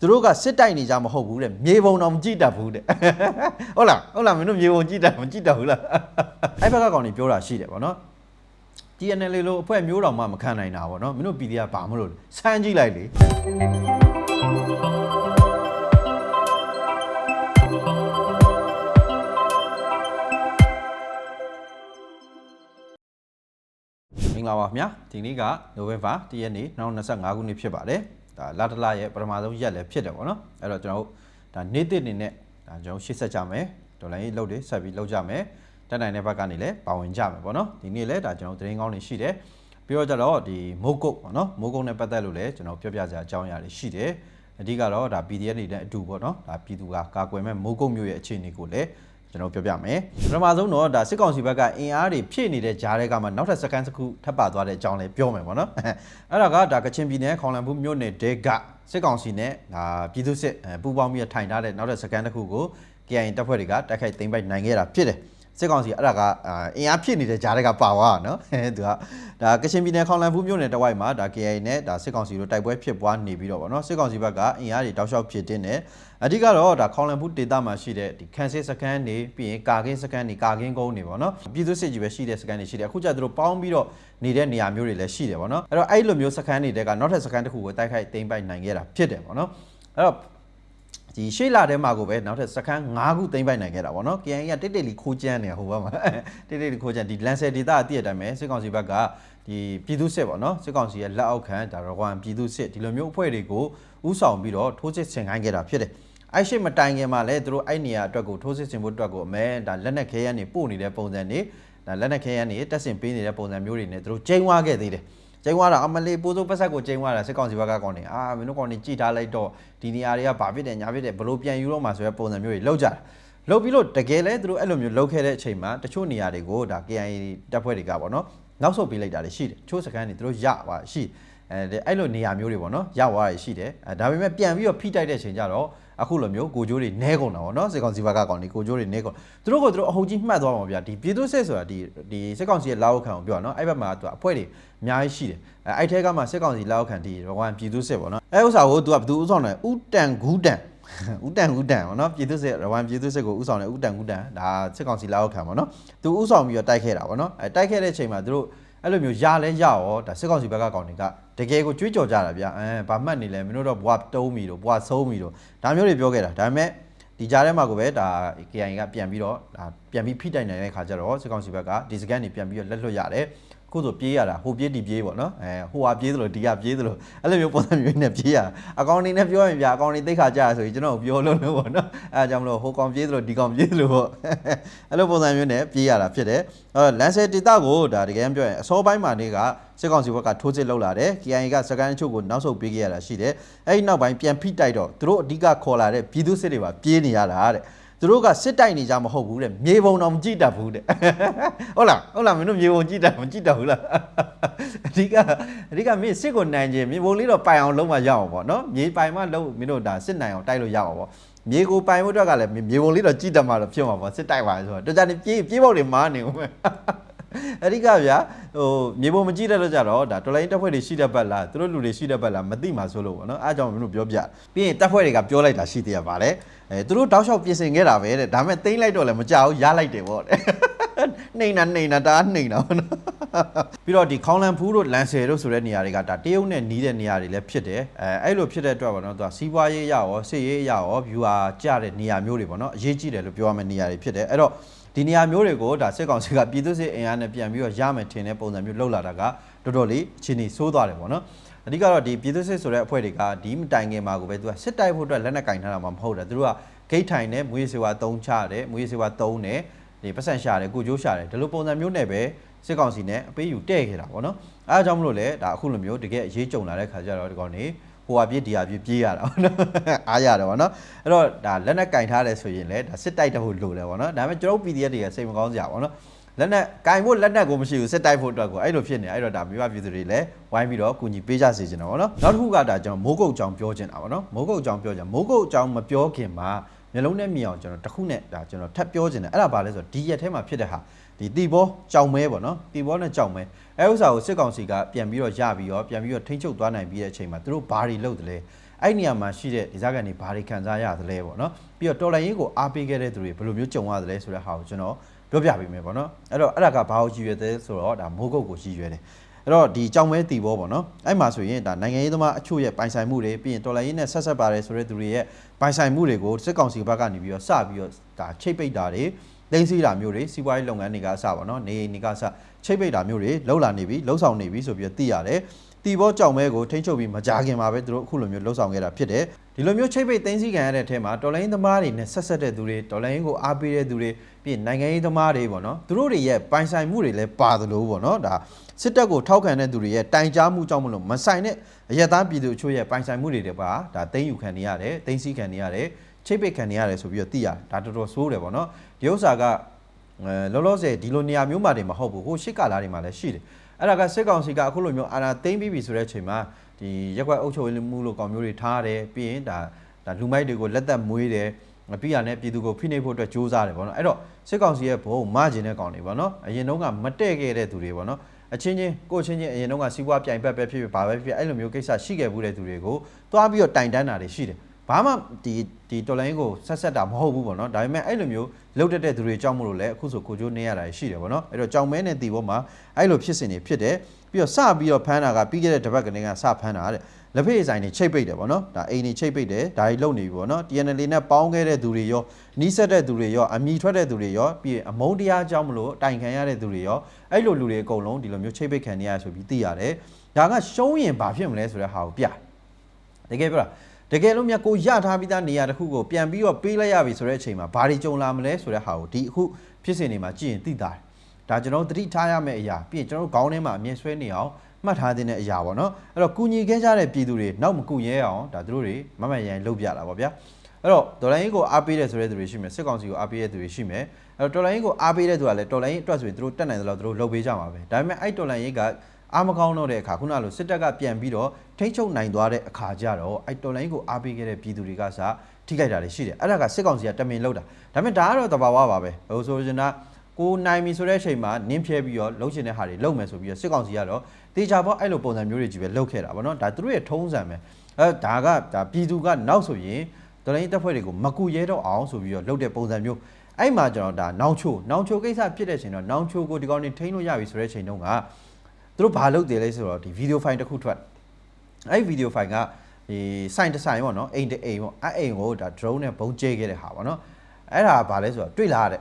သူတို့ကစစ်တိုက်နေကြမဟုတ်ဘူးတဲ့မြေပုံတော့မကြည့်တတ်ဘူးတဲ့ဟုတ်လားဟုတ်လားမင်းတို့မြေပုံကြည့်တတ်မကြည့်တတ်ဘူးလားအဲ့ဘက်ကကောင်တွေပြောတာရှိတယ်ဗောနော် TNL လို့အဖွဲ့မျိုးတော်မှမခံနိုင်တာဗောနော်မင်းတို့ PDF ဘာမလို့လဲစမ်းကြည့်လိုက်လေမင်္ဂလာပါခင်ဗျာဒီနေ့ကနိုဝင်ဘာ10ရက်နေ့2025ခုနှစ်ဖြစ်ပါတယ် ဒါလာတလာရဲ့ပထမဆုံးရက်လည်းဖြစ်တယ်ဗောနော်အဲ့တော့ကျွန်တော်တို့ဒါနေ့တစ်အနေနဲ့ဒါကျွန်တော်ရှေ့ဆက်ကြမယ်ဒေါ်လာရေးလုပ်တွေဆက်ပြီးလုပ်ကြမယ်တက်နိုင်တဲ့ဘက်ကနေလည်းပါဝင်ကြမယ်ဗောနော်ဒီနေ့လည်းဒါကျွန်တော်သတင်းကောင်းတွေရှိတယ်ပြီးတော့ကြတော့ဒီမိုးကုတ်ဗောနော်မိုးကုတ်နဲ့ပတ်သက်လို့လည်းကျွန်တော်ပြောပြစရာအကြောင်းအရာတွေရှိတယ်အဓိကတော့ဒါ PDF တွေနဲ့အတူပေါ့နော်ဒါပြည်သူကကာကွယ်မဲ့မိုးကုတ်မျိုးရဲ့အခြေအနေကိုလည်း ကျွန်တော်ပြောပြမယ်ပထမဆုံးတော့ဒါစစ်ကောင်စီဘက်ကအင်အားတွေဖြည့်နေတဲ့ကြားတွေကမှနောက်ထပ်စကန်တစ်ခုထပ်ပါသွားတဲ့အကြောင်းလည်းပြောမယ်ပေါ့နော်အဲ့ဒါကဒါကချင်ပြည်နယ်ခေါင်လန်ဘူးမြို့နယ်တဲကစစ်ကောင်စီနဲ့ဒါပြည်သူစစ်ပူးပေါင်းပြီးထိုင်ထားတဲ့နောက်ထပ်စကန်တစ်ခုကို KIA တပ်ဖွဲ့တွေကတိုက်ခိုက်သိမ်းပိုက်နိုင်ခဲ့တာဖြစ်တယ် စစ်ကောင်စီအဲ့ဒါကအင်အားဖြစ်နေတဲ့ဂျားတွေကပါသွားတာနော်သူကဒါကချင်ပြည်နယ်ခေါင်လန်ဖူးမြို့နယ်တဝိုက်မှာဒါ KIA နဲ့ဒါစစ်ကောင်စီတို့တိုက်ပွဲဖြစ်ပွားနေပြီးတော့ဗောနော်စစ်ကောင်စီဘက်ကအင်အားတွေတောက်လျှောက်ဖြစ်တင်းတယ်အဓိကတော့ဒါခေါင်လန်ဖူးဒေသမှာရှိတဲ့ဒီခန်းစစ်စခန်းတွေပြီးရင်ကာကင်းစခန်းတွေကာကင်းကုန်းတွေဗောနော်ပြည်သူစစ်ကြီးပဲရှိတဲ့စခန်းတွေရှိတယ်အခုကျသူတို့ပေါင်းပြီးတော့နေတဲ့နေရာမျိုးတွေလည်းရှိတယ်ဗောနော်အဲ့တော့အဲ့လိုမျိုးစခန်းတွေတဲကနောက်ထပ်စခန်းတစ်ခုကိုတိုက်ခိုက်သိမ်းပိုက်နိုင်ခဲ့တာဖြစ်တယ်ဗောနော်အဲ့တော့ ဒီရှေ့လာထဲမှာကိုပဲနောက်ထပ်စခန်း၅ခုသိမ်းပိုက်နိုင်ခဲ့တာဗောနော် KIA ကတိတ်တိတ်လေးခိုးကြမ်းနေဟိုဘက်မှာတိတ်တိတ်လေးခိုးကြမ်းဒီလန်ဆယ်ဒေတာအတိအတိုင်းပဲစစ်ကောင်စီဘက်ကဒီပြည်သူစစ်ဗောနော်စစ်ကောင်စီရဲ့လက်အောက်ခံဒါရကွန်ပြည်သူစစ်ဒီလိုမျိုးအဖွဲ့တွေကိုဥဆောင်ပြီးတော့ထိုးစစ်ဆင်ခိုင်းခဲ့တာဖြစ်တယ်အဲ့ရှိမတိုင်ခင်မှာလည်းသူတို့အဲ့နေရာအတွက်ကိုထိုးစစ်ဆင်ဖို့အတွက်ကိုအမဲဒါလက်နက်ခဲယမ်းတွေပို့နေတဲ့ပုံစံတွေဒါလက်နက်ခဲယမ်းတွေတက်ဆင်ပေးနေတဲ့ပုံစံမျိုးတွေနဲ့သူတို့ချိန်ဝါခဲ့သေးတယ် ကျင်းသွားတာအမလေးပိုးစိုးပတ်ဆက်ကိုကျင်းသွားတာစစ်ကောင်စီဘက်ကကောင်းနေအာမင်းတို့ကောင်းနေကြည်ထားလိုက်တော့ဒီနေရာတွေကဘာဖြစ်တယ်ညာဖြစ်တယ်ဘလို့ပြန်ယူတော့မှဆိုရပုံစံမျိုးတွေလောက်ကြတာလောက်ပြီးလို့တကယ်လဲသူတို့အဲ့လိုမျိုးလောက်ခဲ့တဲ့အချိန်မှာတချို့နေရာတွေကိုဒါ KIA တပ်ဖွဲ့တွေကပေါ့နော်နောက်ဆုတ်ပေးလိုက်တာတွေရှိတယ်ချို့စကန်တွေသူတို့ရပါရှိအဲအဲ့လိုနေရာမျိုးတွေပေါ့နော်ရသွားရရှိတယ်အဲဒါပေမဲ့ပြန်ပြီးတော့ဖိတိုက်တဲ့အချိန်ကျတော့ အခုလိုမျိုးကိုကြိုးတွေနဲကုန်တာပေါ့နော်စစ်ကောင်စီဘက်ကကောင်ဒီကိုကြိုးတွေနဲကုန်သူတို့ကသူတို့အဟုတ်ကြီးမှတ်သွားမှာဗျာဒီပြည်သူစစ်ဆိုတာဒီဒီစစ်ကောင်စီရဲ့လောက်ခံအောင်ပြောရနော်အဲ့ဘက်မှာသူအဖွဲ့တွေအများကြီးရှိတယ်အဲအဲ့ထဲကမှစစ်ကောင်စီလောက်ခံဒီရဝန်ပြည်သူစစ်ပေါ့နော်အဲ့ဥစ္စာကိုသူကဘယ်သူဥဆောင်လဲဥတန်ဂူးတန်ဥတန်ဥတန်ပေါ့နော်ပြည်သူစစ်ရဝန်ပြည်သူစစ်ကိုဥဆောင်တယ်ဥတန်ဥတန်ဒါစစ်ကောင်စီလောက်ခံပေါ့နော်သူဥဆောင်ပြီးတော့တိုက်ခဲ့တာပေါ့နော်အဲတိုက်ခဲ့တဲ့အချိန်မှာသူတို့ အဲ့လိုမျိုးရလဲရရောဒါစစ်ကောင်စီဘက်ကကောင်တွေကတကယ်ကိုကြွေးကြော်ကြတာဗျအဲဘာမှတ်နေလဲမင်းတို့တော့ဘွားတုံးမီတော့ဘွားဆုံးမီတော့ဒါမျိုးတွေပြောခဲ့တာဒါပေမဲ့ဒီကြားထဲမှာကိုပဲဒါ KIA ကပြန်ပြီးတော့ဒါပြန်ပြီးဖိတိုက်နိုင်တဲ့ခါကျတော့စစ်ကောင်စီဘက်ကဒီစကန်တွေပြန်ပြီးတော့လက်လွတ်ရတယ် ခုဆိုပြေးရတာဟိုပြေးဒီပြေးပေါ့နော်အဲဟိုဟာပြေးသလိုဒီကပြေးသလိုအဲ့လိုမျိုးပုံစံမျိုးနဲ့ပြေးရအကောင်နေနဲ့ပြောရင်ဗျာအကောင်နေသိခါကြရဆိုရင်ကျွန်တော်ပြောလို့လို့ပေါ့နော်အဲအကြောင်းမလို့ဟိုကောင်ပြေးသလိုဒီကောင်ပြေးသလိုပေါ့အဲ့လိုပုံစံမျိုးနဲ့ပြေးရတာဖြစ်တယ်အဲလန်ဆယ်ဒေတာကိုဒါတကယ်ပြောရင်အစောပိုင်းမှာနေကစစ်ကောင်စီဘက်ကထိုးစစ်လုပ်လာတယ် KIA ကစကန်အချို့ကိုနောက်ဆုတ်ပေးခဲ့ရတာရှိတယ်အဲ့ဒီနောက်ပိုင်းပြန်ဖိတိုက်တော့သူတို့အဓိကခေါ်လာတဲ့ပြည်သူစစ်တွေပါပြေးနေရတာတဲ့ သူတို့ကစစ်တိုက်နေကြမဟုတ်ဘူးတဲ့မြေပုံတော့မကြည့်တတ်ဘူးတဲ့ဟုတ်လားဟုတ်လားမင်းတို့မြေပုံကြည့်တတ်မကြည့်တတ်ဘူးလားအဓိကအဓိကမင်းစစ်ကိုနိုင်ခြင်းမြေပုံလေးတော့ပိုင်အောင်လုံးမရအောင်ပေါ့နော်မြေပိုင်မှလုံးမင်းတို့ဒါစစ်နိုင်အောင်တိုက်လို့ရအောင်ပေါ့မြေကိုပိုင်ဖို့အတွက်ကလည်းမြေပုံလေးတော့ကြည့်တတ်မှတော့ဖြစ်မှာပေါ့စစ်တိုက်ပါဆိုတော့တော်ကြနေပြေးပြေးပေါက်တွေမားနေဦးမယ် အဓိကဗျာဟိုမြေပုံမကြည့်တဲ့တော့ကြတော့ဒါတော်လိုင်းတပ်ဖွဲ့တွေရှိတဲ့ဘက်လားသူတို့လူတွေရှိတဲ့ဘက်လားမသိမှဆိုလို့ပေါ့နော်အားကြောင့်မင်းတို့ပြောပြပြီးရင်တပ်ဖွဲ့တွေကပြောလိုက်တာရှိသေးရပါလေအဲသူတို့တောက်လျှောက်ပြင်ဆင်ခဲ့တာပဲတဲ့ဒါပေမဲ့တိမ့်လိုက်တော့လည်းမကြောက်ရလိုက်တယ်ပေါ့တဲ့နှိမ့်တာနှိမ့်တာဒါနှိမ့်တာပေါ့နော်ပြီးတော့ဒီခေါင်းလန်ဖူးတို့လန်ဆယ်တို့ဆိုတဲ့နေရာတွေကဒါတရုတ်နဲ့နီးတဲ့နေရာတွေလည်းဖြစ်တယ်အဲအဲ့လိုဖြစ်တဲ့အတွက်ပေါ့နော်သူကစီးပွားရေးရရောစစ်ရေးရရော view ဟာကျတဲ့နေရာမျိုးတွေပေါ့နော်အရေးကြီးတယ်လို့ပြောရမယ့်နေရာတွေဖြစ်တယ်အဲ့တော့ ဒီနေရာမျိုးတွေကိုဒါစစ်ကောင်စီကပြည်သူစစ်အင်အားနဲ့ပြန်ပြီးတော့ရမယ်ထင်တဲ့ပုံစံမျိုးလှုပ်လာတာကတော်တော်လေးအခြေအနေဆိုးသွားတယ်ပေါ့နော်အဓိကတော့ဒီပြည်သူစစ်ဆိုတဲ့အဖွဲ့တွေကဒီမတိုင်ခင်မှာကိုပဲသူကစစ်တိုက်ဖို့အတွက်လက်နက်ကင်ထားတာမှမဟုတ်တာသူတို့ကဂိတ်ထိုင်နဲ့မွေးစေဝါတုံးချတယ်မွေးစေဝါတုံးတယ်ဒီပတ်စံရှာတယ်ကိုကျိုးရှာတယ်ဒီလိုပုံစံမျိုးနဲ့ပဲစစ်ကောင်စီနဲ့အပေးယူတဲ့ခဲ့တာပေါ့နော်အဲအကြောင်းမလို့လေဒါအခုလိုမျိုးတကယ်အရေးကြုံလာတဲ့ခါကျတော့ဒီကောင်နေ ဟိုဟာပြေးဒီဟာပြေးပြေးရတာပေါ့နော်အားရတယ်ပေါ့နော်အဲ့တော့ဒါလက်နက်ကင်ထားတယ်ဆိုရင်လည်းဒါစစ်တိုက်တဲ့ဟိုလိုတယ်ပေါ့နော်ဒါပေမဲ့ကျွန်တော် PDF တွေကစိတ်မကောင်းစရာပေါ့နော်လက်နက်ကင်ဖို့လက်နက်ကိုမရှိဘူးစစ်တိုက်ဖို့အတွက်ကိုအဲ့လိုဖြစ်နေအဲ့တော့ဒါမိဘပြည်သူတွေလည်းဝိုင်းပြီးတော့ကူညီပေးကြစေချင်တာပေါ့နော်နောက်တစ်ခုကဒါကျွန်တော်မိုးကုတ်ကြောင်ပြောချင်တာပေါ့နော်မိုးကုတ်ကြောင်ပြောချင်မိုးကုတ်ကြောင်မပြောခင်မှာမျိုးလုံးနဲ့မြင်အောင်ကျွန်တော်တစ်ခုနဲ့ဒါကျွန်တော်ထပ်ပြောချင်တယ်အဲ့ဒါဘာလဲဆိုတော့ဒီရက်ထဲမှာဖြစ်တဲ့ဟာ ဒီတီဘောကြောင်မဲပေါ့နော်တီဘောနဲ့ကြောင်မဲအဲဥစ္စာကိုစစ်ကောင်စီကပြန်ပြီးတော့ရပြီးတော့ပြန်ပြီးတော့ထိန်းချုပ်သွားနိုင်ပြီးတဲ့အချိန်မှာသူတို့ဘာတွေလုပ်တယ်လဲအဲ့နေရာမှာရှိတဲ့ဒီဇာကန်တွေဘာတွေခံစားရသလဲပေါ့နော်ပြီးတော့တော်လိုင်းရေးကိုအားပေးခဲ့တဲ့သူတွေဘယ်လိုမျိုးကြုံရသလဲဆိုတဲ့ဟာကိုကျွန်တော်ပြောပြပေးမယ်ပေါ့နော်အဲ့တော့အဲ့ဒါကဘာကိုကြည့်ရွယ်သေးဆိုတော့ဒါမိုးကုတ်ကိုကြည့်ရွယ်တယ်အဲ့တော့ဒီကြောင်မဲတီဘောပေါ့နော်အဲ့မှာဆိုရင်ဒါနိုင်ငံရေးသမားအချို့ရဲ့ပိုင်ဆိုင်မှုတွေပြီးရင်တော်လိုင်းရေးနဲ့ဆက်ဆက်ပါတယ်ဆိုတဲ့သူတွေရဲ့ပိုင်ဆိုင်မှုတွေကိုစစ်ကောင်စီဘက်ကနေပြီးတော့စပြီးတော့ဒါချိတ်ပိတ်တာတွေ သိမ်းဆည်းတာမျိုးတွေစီးပွားရေးလုပ်ငန်းတွေကစပါတော့နေအိမ်တွေကစချိတ်ပိတ်တာမျိုးတွေလှုပ်လာနေပြီလှုပ်ဆောင်နေပြီဆိုပြီးတော့သိရတယ်တီဘောကြောင်မဲကိုထိန်းချုပ်ပြီးမကြခင်မှာပဲသူတို့အခုလိုမျိုးလှုပ်ဆောင်ခဲ့တာဖြစ်တယ်ဒီလိုမျိုးချိတ်ပိတ်သိမ်းဆည်းခံရတဲ့အထက်မှာတော်လိုင်းသမားတွေနဲ့ဆက်ဆက်တဲ့သူတွေတော်လိုင်းကိုအားပေးတဲ့သူတွေပြီးရင်နိုင်ငံရေးသမားတွေပေါ့နော်သူတို့တွေရဲ့ပိုင်ဆိုင်မှုတွေလည်းပါသလိုပေါ့နော်ဒါစစ်တပ်ကိုထောက်ခံတဲ့သူတွေရဲ့တိုင်ကြားမှုကြောင့်မလို့မဆိုင်တဲ့အရက်သားပြည်သူအချို့ရဲ့ပိုင်ဆိုင်မှုတွေတပါဒါသိမ်းယူခံနေရတယ်သိမ်းဆည်းခံနေရတယ် ချိတ်ပိတ်ခံနေရတယ်ဆိုပြီးတော့သိရတယ်ဒါတော်တော်ဆိုးတယ်ပေါ့နော်ဒီဥစ္စာကအဲလောလောဆယ်ဒီလိုနေရာမျိုးမှာတွေမဟုတ်ဘူးဟိုရှစ်ကာလာတွေမှာလည်းရှိတယ်အဲ့ဒါကစစ်ကောင်စီကအခုလိုမျိုးအာဏာသိမ်းပြီးပြီဆိုတဲ့အချိန်မှာဒီရက်ကွက်အုပ်ချုပ်ရေးမှုလို့ကောင်မျိုးတွေထားတယ်ပြီးရင်ဒါဒါလူမိုက်တွေကိုလက်သက်မွေးတယ်ပြီးရတဲ့ပြည်သူကိုဖိနှိပ်ဖို့အတွက်ကြိုးစားတယ်ပေါ့နော်အဲ့တော့စစ်ကောင်စီရဲ့ဘုံမကျင်တဲ့ကောင်တွေပေါ့နော်အရင်တုန်းကမတည့်ခဲ့တဲ့သူတွေပေါ့နော်အချင်းချင်းကိုချင်းချင်းအရင်တုန်းကစီးပွားပြိုင်ဘက်ပဲဖြစ်ဖြစ်ဘာပဲဖြစ်ဖြစ်အဲ့လိုမျိုးကိစ္စရှိခဲ့ဘူးတဲ့သူတွေကိုသွားပြီးတော့တိုင်တန်းတာတွေရှိတယ် ဘာမှဒီဒီတော်လိုင်းကိုဆက်ဆက်တာမဟုတ်ဘူးပေါ့နော်ဒါပေမဲ့အဲ့လိုမျိုးလှုပ်တက်တဲ့သူတွေကြောင့်မလို့လဲအခုဆိုကိုကျိုးနေရတာရှိတယ်ပေါ့နော်အဲ့တော့ကြောင်မဲနဲ့တီဘောမှာအဲ့လိုဖြစ်စဉ်တွေဖြစ်တယ်ပြီးတော့စပြီးတော့ဖမ်းတာကပြီးခဲ့တဲ့တစ်ပတ်ကနေကစဖမ်းတာတဲ့လက်ဖေးဆိုင်တွေချိတ်ပိတ်တယ်ပေါ့နော်ဒါအိမ်တွေချိတ်ပိတ်တယ်ဒါတွေလုံနေပြီပေါ့နော် TNL နဲ့ပေါင်းခဲ့တဲ့သူတွေရောနီးစက်တဲ့သူတွေရောအမိထွက်တဲ့သူတွေရောပြီးရင်အမုန်းတရားကြောင့်မလို့တိုင်ခံရတဲ့သူတွေရောအဲ့လိုလူတွေအကုန်လုံးဒီလိုမျိုးချိတ်ပိတ်ခံနေရဆိုပြီးသိရတယ်ဒါကရှုံးရင်ဘာဖြစ်မလဲဆိုတဲ့ဟာကိုပြတကယ်ပြောတာ တကယ်လို့မြတ်ကိုရထားပြီးသားနေရာတစ်ခုကိုပြန်ပြီးတော့ပေးလိုက်ရပြီဆိုတဲ့အချိန်မှာဘာတွေကြုံလာမလဲဆိုတဲ့ဟာကိုဒီအခုဖြစ်စဉ်တွေမှာကြည့်ရင်သိတာတယ်ဒါကျွန်တော်သတိထားရမယ့်အရာပြီးရင်ကျွန်တော်ခေါင်းထဲမှာအမြင်ဆွဲနေအောင်မှတ်ထားတဲ့အရာပေါ့နော်အဲ့တော့ကုညီခဲ့ကြတဲ့ပြည်သူတွေနောက်မကုရဲအောင်ဒါသူတို့တွေမမရန်လုပ်ပြတာပေါ့ဗျာအဲ့တော့ဒေါ်လာရင်းကိုအားပေးတဲ့ဆိုတဲ့သူတွေရှိမယ်စစ်ကောင်စီကိုအားပေးတဲ့သူတွေရှိမယ်အဲ့တော့ဒေါ်လာရင်းကိုအားပေးတဲ့သူကလည်းဒေါ်လာရင်းအတွက်ဆိုရင်သူတို့တက်နိုင်သလောက်သူတို့လုပ်ပေးကြမှာပဲဒါပေမဲ့အဲ့ဒေါ်လာရင်းက အားမကောင်းတော့တဲ့အခါခုနလိုစစ်တပ်ကပြန်ပြီးတော့ထိန်းချုပ်နိုင်သွားတဲ့အခါကျတော့အဲ့တော်လိုင်းကိုအားပေးခဲ့တဲ့ပြည်သူတွေကစထိခိုက်တာတွေရှိတယ်အဲ့ဒါကစစ်ကောင်စီကတမင်လောက်တာဒါပေမဲ့ဒါကတော့တဘာဝပါပဲဟိုဆိုရင်ကကိုနိုင်ပြီဆိုတဲ့အချိန်မှာနင်းဖြဲပြီးတော့လှုပ်ရှင်တဲ့ဟာတွေလှုပ်မယ်ဆိုပြီးတော့စစ်ကောင်စီကတော့တေချာပေါ့အဲ့လိုပုံစံမျိုးတွေကြီးပဲလှုပ်ခဲ့တာဗောနော်ဒါသူတို့ရဲ့ထုံးစံပဲအဲဒါကဒါပြည်သူကနောက်ဆိုရင်တော်လိုင်းတပ်ဖွဲ့တွေကိုမကူရဲတော့အောင်ဆိုပြီးတော့လှုပ်တဲ့ပုံစံမျိုးအဲ့မှာကျွန်တော်ဒါနောင်ချိုနောင်ချိုကိစ္စဖြစ်တဲ့အချိန်တော့နောင်ချိုကိုဒီကောင်နေထိန်းလို့ရပြီဆိုတဲ့အချိန်တုန်းက သူတို့ဘာလုပ်တယ်လဲဆိုတော့ဒီဗီဒီယိုဖိုင်တစ်ခုထွက်အဲ့ဗီဒီယိုဖိုင်ကဒီဆိုင်တစ်ဆိုင်ပေါ့နော်အိမ်တစ်အိမ်ပေါ့အဲ့အိမ်ကိုဒါ drone နဲ့ဘုံကျဲခဲ့တဲ့ဟာပေါ့နော်အဲ့ဒါဘာလဲဆိုတော့တွေ့လာတဲ့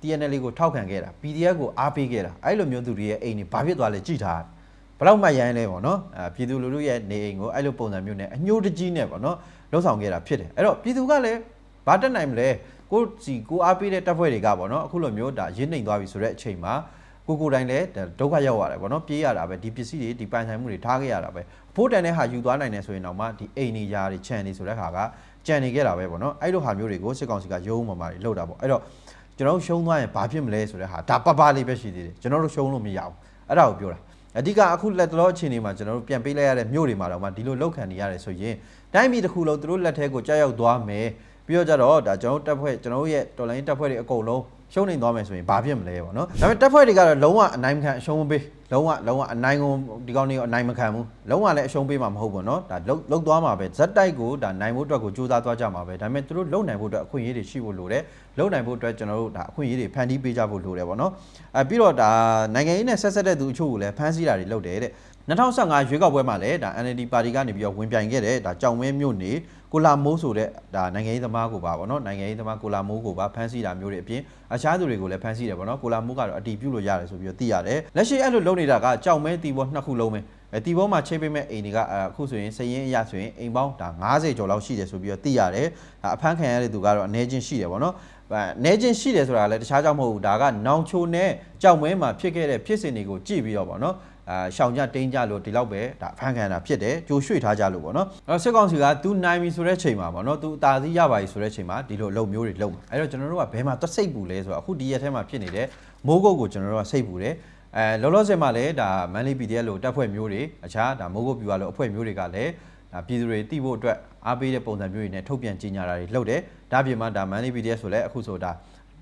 TNL ကိုထောက်ခံခဲ့တာ PDF ကိုအားပေးခဲ့တာအဲ့လိုမျိုးသူတွေရဲ့အိမ်တွေဘာဖြစ်သွားလဲကြည့်ထားဘယ်တော့မှရမ်းလဲပေါ့နော်အဲပြည်သူလူထုရဲ့နေအိမ်ကိုအဲ့လိုပုံစံမျိုးနဲ့အညှိုးတကြီးနဲ့ပေါ့နော်လှုပ်ဆောင်ခဲ့တာဖြစ်တယ်အဲ့တော့ပြည်သူကလည်းဘာတက်နိုင်မလဲကိုစီကိုအားပေးတဲ့တပ်ဖွဲ့တွေကပေါ့နော်အခုလိုမျိုးဒါရင်းနှိမ်သွားပြီဆိုတဲ့အချိန်မှာ ကိုကိုတိုင်းလည်းဒုက္ခရောက်ရတယ်ပေါ့နော်ပြေးရတာပဲဒီပစ္စည်းတွေဒီပိုင်ဆိုင်မှုတွေထားခဲ့ရတာပဲအဖို့တန်တဲ့ဟာယူသွားနိုင်တယ်ဆိုရင်တော့မှဒီအိမ်နေရာတွေခြံနေဆိုတဲ့ခါကကြံနေခဲ့တာပဲပေါ့နော်အဲ့လိုဟာမျိုးတွေကိုစစ်ကောင်စီကရုံးမှမှာတွေလှုပ်တာပေါ့အဲ့တော့ကျွန်တော်တို့ရှုံးသွားရင်ဘာဖြစ်မလဲဆိုတဲ့ဟာဒါပပလေးပဲရှိသေးတယ်ကျွန်တော်တို့ရှုံးလို့မရဘူးအဲ့ဒါကိုပြောတာအဓိကအခုလက်တော်အခြေအနေမှာကျွန်တော်တို့ပြန်ပေးလိုက်ရတဲ့မြို့တွေမှာတော့မှဒီလိုလောက်ခံနေရတယ်ဆိုရင်တိုင်းပြည်တစ်ခုလုံးသူတို့လက်ထဲကိုကြောက်ရောက်သွားမယ်ပြီးတော့ကြတော့ဒါကျွန်တော်တို့တပ်ဖွဲ့ကျွန်တော်တို့ရဲ့တော်လိုင်းတပ်ဖွဲ့တွေအကုန်လုံး ရှုံးနေသွားမယ်ဆိုရင်ဘာဖြစ်မလဲပေါ့နော်ဒါပေမဲ့တပ်ဖွဲ့တွေကတော့လုံးဝအနိုင်မခံအရှုံးမပေးလုံးဝလုံးဝအနိုင်ကိုဒီကောင်းတွေကိုအနိုင်မခံဘူးလုံးဝလည်းအရှုံးပေးမှာမဟုတ်ဘူးနော်ဒါလုတ်လုတ်သွားမှာပဲဇက်တိုက်ကိုဒါနိုင်ဖို့အတွက်ကိုစူးစမ်းသွားကြမှာပဲဒါပေမဲ့သူတို့လုတ်နိုင်ဖို့အတွက်အခွင့်အရေးတွေရှိဖို့လိုတယ်လုတ်နိုင်ဖို့အတွက်ကျွန်တော်တို့ဒါအခွင့်အရေးတွေဖန်တီးပေးကြဖို့လိုတယ်ပေါ့နော်အဲပြီးတော့ဒါနိုင်ငံရေးနဲ့ဆက်ဆက်တဲ့သူအချို့ကိုလည်းဖမ်းဆီးတာတွေလုပ်တယ်တဲ့2015ရွေးကောက်ပွဲမှာလည်းဒါ NLD ပါတီကနေပြီးတော့ဝင်ပြိုင်ခဲ့တယ်ဒါကြောင်ဝင်းမြို့နယ် ကိုလာမိုးဆိုတဲ့ဒါနိုင်ငံရေးသမားကိုပါဗောနော်နိုင်ငံရေးသမားကိုလာမိုးကိုပါဖမ်းဆီးတာမျိုးတွေအပြင်အခြားသူတွေကိုလည်းဖမ်းဆီးတယ်ဗောနော်ကိုလာမိုးကတော့အတီးပြုတ်လို့ရတယ်ဆိုပြီးတော့သိရတယ်လက်ရှိအဲ့လိုလုပ်နေတာကကြောင်မဲတီဘောနှစ်ခုလုံးပဲအဲတီဘောမှာချိန်ပေးမဲ့အိမ်တွေကအခုဆိုရင်စရင်အရဆိုရင်အိမ်ပေါင်းဒါ90ကျော်လောက်ရှိတယ်ဆိုပြီးတော့သိရတယ်ဒါအဖမ်းခံရတဲ့သူကတော့အနေချင်းရှိတယ်ဗောနော်အဲနေချင်းရှိတယ်ဆိုတာလည်းတခြားကြောင့်မဟုတ်ဘူးဒါကနောင်ချိုနဲ့ကြောက်မဲမှာဖြစ်ခဲ့တဲ့ဖြစ်စဉ်တွေကိုကြည့်ပြီးတော့ဗောနော် အာရှောင်ကြတင်းကြလို့ဒီလောက်ပဲဒါဖန်ခံတာဖြစ်တယ်ကြိုရွှေ့ထားကြလို့ပေါ့နော်အဲ့တော့စစ်ကောင်စီကသူနိုင်ပြီဆိုတဲ့ချိန်မှာပေါ့နော်သူအသာစီးရပါပြီဆိုတဲ့ချိန်မှာဒီလိုအလုပ်မျိုးတွေလုပ်မှာအဲ့တော့ကျွန်တော်တို့ကဘယ်မှာသက်စိတ်ပူလဲဆိုတော့အခုဒီရက်ထဲမှာဖြစ်နေတဲ့မိုးကုတ်ကိုကျွန်တော်တို့ကစိတ်ပူတယ်အဲလောလောဆယ်မှာလည်းဒါမန်လေး PDF လို့တပ်ဖွဲ့မျိုးတွေအခြားဒါမိုးကုတ်ပြူရလို့အဖွဲ့မျိုးတွေကလည်းဒါပြည်သူတွေတည်ဖို့အတွက်အားပေးတဲ့ပုံစံမျိုးတွေနဲ့ထုတ်ပြန်ကြေညာတာတွေလုပ်တယ်ဒါပြင်မှာဒါမန်လေး PDF ဆိုလည်းအခုဆိုဒါ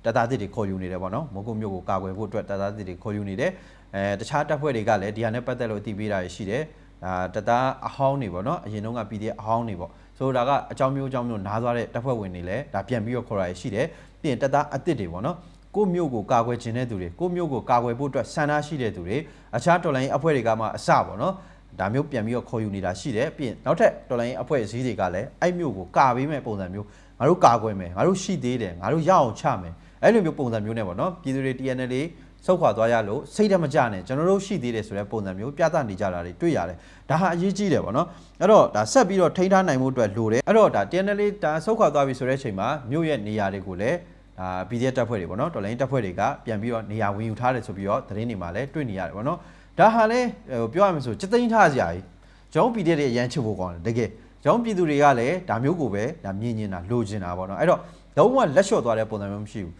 တသားတစ်တွေခေါ်ယူနေတယ်ပေါ့နော်မိုးကုတ်မျိုးကိုကာကွယ်ဖို့အတွက်တသားတစ်တွေခေါ်ယူနေတယ် အဲတခြားတပ်ဖွဲ့တွေကလည်းဒီဟာနဲ့ပတ်သက်လို့အတည်ပြုတာရှိတယ်ဒါတသားအဟောင်းနေပေါ့နော်အရင်တုန်းက PDF အဟောင်းနေပေါ့ဆိုတော့ဒါကအကြောင်းမျိုးအကြောင်းမျိုးနားသွားတဲ့တပ်ဖွဲ့ဝင်တွေလည်းဒါပြန်ပြီးတော့ခေါ်ရရရှိတယ်ပြီးရင်တပ်သားအစ်စ်တွေပေါ့နော်ကိုယ့်မျိုးကိုကာကွယ်ခြင်းတဲ့သူတွေကိုယ့်မျိုးကိုကာကွယ်ဖို့အတွက်ဆန္ဒရှိတဲ့သူတွေအခြားတော်လိုင်းအဖွဲ့တွေကမှအစပေါ့နော်ဒါမျိုးပြန်ပြီးတော့ခေါ်ယူနေတာရှိတယ်ပြီးရင်နောက်ထပ်တော်လိုင်းအဖွဲ့အစည်းတွေကလည်းအဲ့မျိုးကိုကာပေးမဲ့ပုံစံမျိုးငါတို့ကာကွယ်မယ်ငါတို့ရှိသေးတယ်ငါတို့ရအောင်ချမယ်အဲ့လိုမျိုးပုံစံမျိုးနဲ့ပေါ့နော်ပြည်သူတွေ TNL တွေ ဆုတ်ခွာသွားရလို့စိတ်ဓာတ်မကြနဲ့ကျွန်တော်တို့ရှိသေးတယ်ဆိုတဲ့ပုံစံမျိုးပြသနေကြတာတွေတွေ့ရတယ်ဒါဟာအရေးကြီးတယ်ပေါ့နော်အဲ့တော့ဒါဆက်ပြီးတော့ထိန်းထားနိုင်မှုအတွက်လိုတယ်အဲ့တော့ဒါ TNL ဒါဆုတ်ခွာသွားပြီဆိုတဲ့အချိန်မှာမြို့ရဲ့နေရာတွေကိုလည်းဒါ PDF တပ်ဖွဲ့တွေပေါ့နော်တော်လိုင်းတပ်ဖွဲ့တွေကပြန်ပြီးတော့နေရာဝင်ယူထားတယ်ဆိုပြီးတော့သတင်းတွေမှာလည်းတွေ့နေရတယ်ပေါ့နော်ဒါဟာလည်းဟိုပြောရမယ်ဆိုစက်သိန်းထားစရာကြီးကျွန်တော် PDF တွေအရန်ချစ်ဖို့ကောင်းတယ်တကယ်ကျွန်တော်ပြည်သူတွေကလည်းဒါမျိုးကိုပဲဒါမြင်နေတာလိုချင်တာပေါ့နော်အဲ့တော့လုံးဝလက်လျှော့သွားတဲ့ပုံစံမျိုးမရှိဘူး